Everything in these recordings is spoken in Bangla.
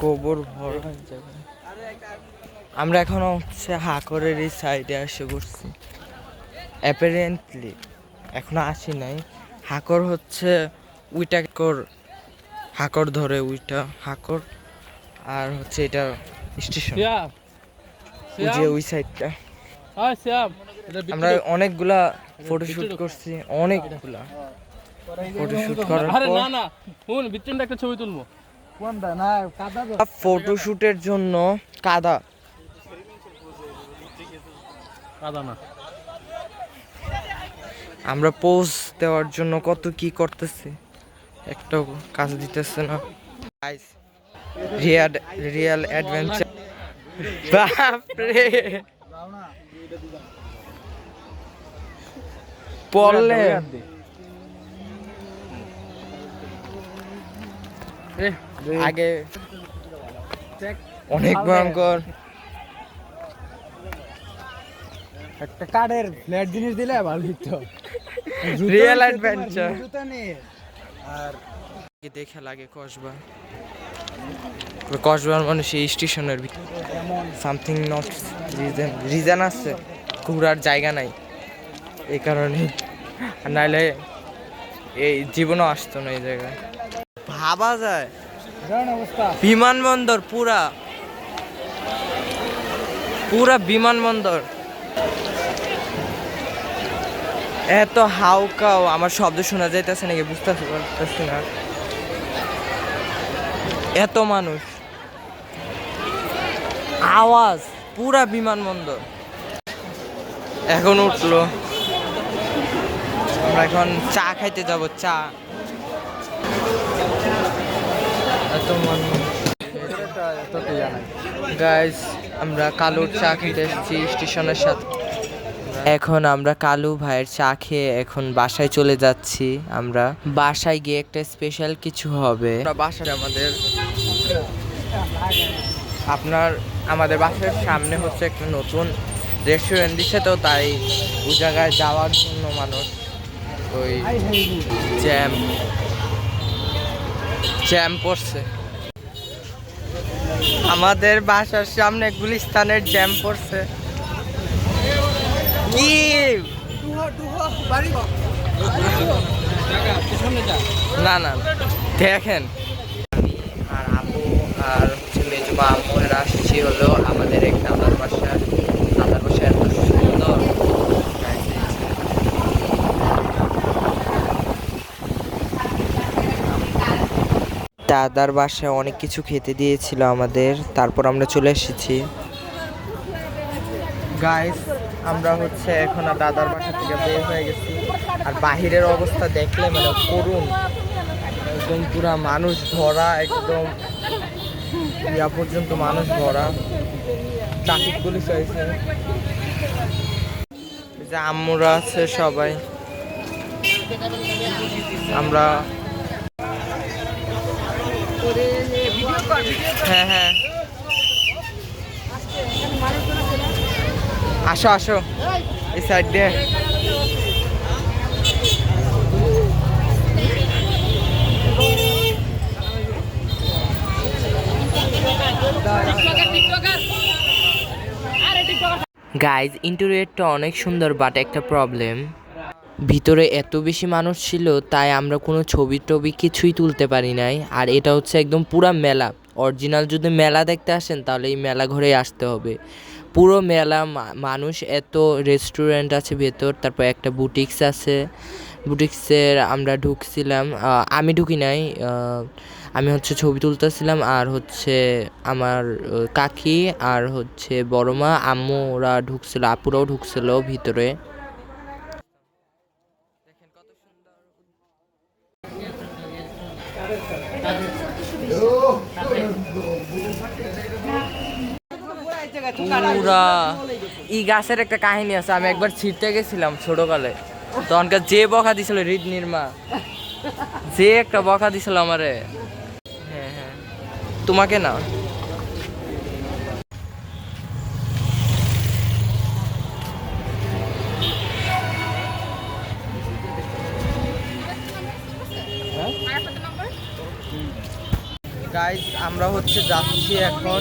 গোবর ভরা জায়গা আমরা এখন হচ্ছে হাকরের এই সাইডে এসে করছি অ্যাপারেন্টলি এখনও আসি নাই। হাকর হচ্ছে উইটা কর হাকর ধরে উইটা হাকর আর হচ্ছে এটা স্টেশন। যে ওই সাইডটা আমরা অনেকগুলা ফটোশুট করছি অনেকগুলা। ফটোশুট করার আরে না না শুন বিচ্ছিন্ন একটা ছবি তুলবো। ফটোশুটের জন্য কাদা। কাদা না। আমরা পোজ দেওয়ার জন্য কত কি করতেছি? একটা কাজ দিতেছে না। গাইস রিয়াল রিয়াল অ্যাডভেঞ্চার বাপরে। পড়লে আগে অনেক ভয়ঙ্কর। একটা কাঠের ফ্ল্যাট জিনিস দিলে ভালো হতো রিয়েল অ্যাডভেঞ্চার আর দেখে লাগে কসবা। কসবার মানে সেই স্টেশনের ভিতরে। সামথিং নট রিজন রিজন আছে। ঘোরার জায়গা নাই। এই কারণে। নাইলে এই জীবনও আসতো না এই জায়গায়। ভাবা যায়। বিমানবন্দর পুরা। পুরা বিমানবন্দর। এত হাউকাও আমার শব্দ শোনা যাইতেছে নাকি বুঝতে পারতেছি না। এত মানুষ। আওয়াজ পুরা বিমানবন্দর। এখন উঠল। আমরা এখন চা খাইতে যাব চা। গাইস আমরা কালুর চা খেতে এসেছি স্টেশনের সাথে। এখন আমরা কালু ভাইয়ের চা খেয়ে এখন বাসায় চলে যাচ্ছি আমরা। বাসায় গিয়ে একটা স্পেশাল কিছু হবে। বাসায় আমাদের আপনার আমাদের বাসার সামনে হচ্ছে একটা নতুন রেস্টুরেন্ট দিচ্ছে তো তাই ওই জায়গায় যাওয়ার জন্য মানুষ ওই জ্যাম জ্যাম পড়ছে আমাদের বাসার সামনে গুলিস্তানের জ্যাম পড়ছে। কি? না না দেখেন। আর আপু আর হচ্ছে মেজমা আম্মু এরা আসছি হলো আমাদের এক আমার বাসা দাদার বাসা এত সুন্দর দাদার বাসায় অনেক কিছু খেতে দিয়েছিল আমাদের, তারপর আমরা চলে এসেছি। গাইস আমরা হচ্ছে এখন আর দাদার বাসা থেকে বের হয়ে গেছি। আর বাহিরের অবস্থা দেখলে মানে করুন একদম পুরা মানুষ ভরা, একদম ইয়া পর্যন্ত মানুষ ভরা। ট্রাফিক পুলিশ হয়েছে। আম্মুরা আছে সবাই। আমরা হ্যাঁ হ্যাঁ। আসো আসো। এই সাইড দিয়ে। গাইজ ইন্টেরিয়রটা অনেক সুন্দর বাট একটা প্রবলেম ভিতরে এত বেশি মানুষ ছিল, তাই আমরা কোনো ছবি টবি কিছুই তুলতে পারি নাই। আর এটা হচ্ছে একদম পুরা মেলা। অরিজিনাল যদি মেলা দেখতে আসেন, তাহলে এই মেলা ঘরেই আসতে হবে। পুরো মেলা মানুষ, এত রেস্টুরেন্ট আছে ভেতর, তারপর একটা বুটিক্স আছে। বুটিক্সের আমরা ঢুকছিলাম আমি ঢুকি নাই আমি হচ্ছে ছবি তুলতেছিলাম, আর হচ্ছে আমার কাকি, আর হচ্ছে বড় মা আম্মুরা ঢুকছিল, আপুরাও ঢুকছিল ভিতরে। পুরা ই গাছের একটা কাহিনী আছে, আমি একবার ছিটতে গেছিলাম ছোটকালে। তখনকার যে বকা দিছিল হৃদ নির্মা, যে একটা বকা দিছিল আমারে। হ্যাঁ হ্যাঁ। তোমাকে না? গাইজ আমরা হচ্ছে যাচ্ছি এখন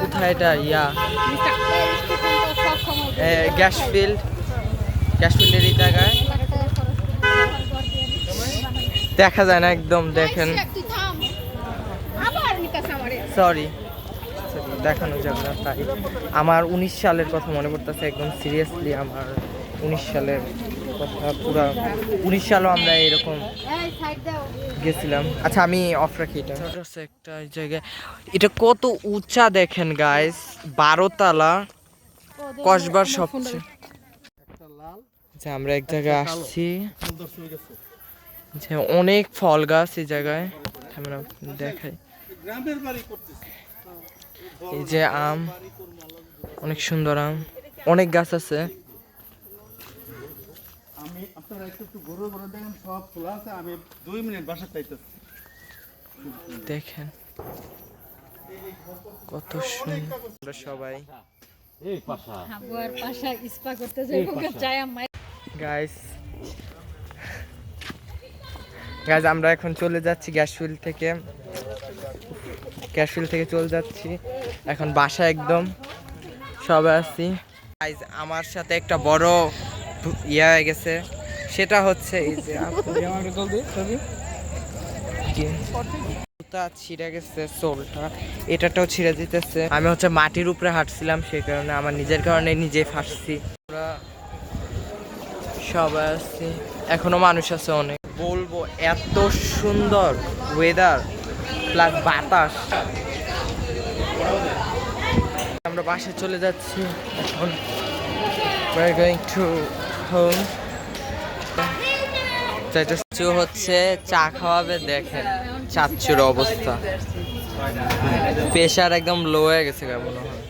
কোথায় এটা, ইয়া। Gas field. গ্যাস ফিল্ডের এই জায়গায় দেখা যায় না একদম, দেখেন। সরি দেখানো যাবে না, তাই। আমার উনিশ সালের কথা মনে পড়তেছে, একদম সিরিয়াসলি আমার উনিশ সালের পুরা উনিশ সালও আমরা এরকম গেছিলাম। আচ্ছা আমি অফ রাখি এটা। একটা জায়গায়। এটা কত উঁচা দেখেন গাইস বারো তালা কসবার সবচেয়ে। যে আমরা এক জায়গায় আসছি। যে অনেক ফল গাছ এই জায়গায়। আমরা দেখাই। এই যে আম অনেক সুন্দর আম। অনেক গাছ আছে। আমি আপনারা একটু একটু গরু গরু দেখেন সব খোলা আছে আমি দুই মিনিট বাসা চাইতেছি দেখেন কত সুন্দর। আমরা সবাই। হাবুয়ার পাশা। ইস্পা করতে যাইব চাই আমার গাইস গাইস আমরা এখন চলে যাচ্ছি গ্যাস ফিল্ড থেকে। গ্যাস ফিল্ড থেকে চলে যাচ্ছি। এখন বাসা একদম সবাই আছি। গাইস আমার সাথে একটা বড় ইয়ে হয়ে গেছে। সেটা হচ্ছে এই যে জুতা ছিঁড়ে গেছে সোলটা। এটাটাও ছিঁড়ে দিতেছে। আমি হচ্ছে মাটির উপরে হাঁটছিলাম সেই কারণে আমার নিজের কারণে নিজে ফাঁসছি আমরা সবাই আছি। এখনও মানুষ আছে অনেক। বলব এত সুন্দর ওয়েদার প্লাস বাতাস। আমরা বাসায় চলে যাচ্ছি। এখন we're going to home চাচু হচ্ছে চা খাওয়াবে দেখেন চাচ্চুর অবস্থা। প্রেশার একদম লো হয়ে গেছে কেমন হয়।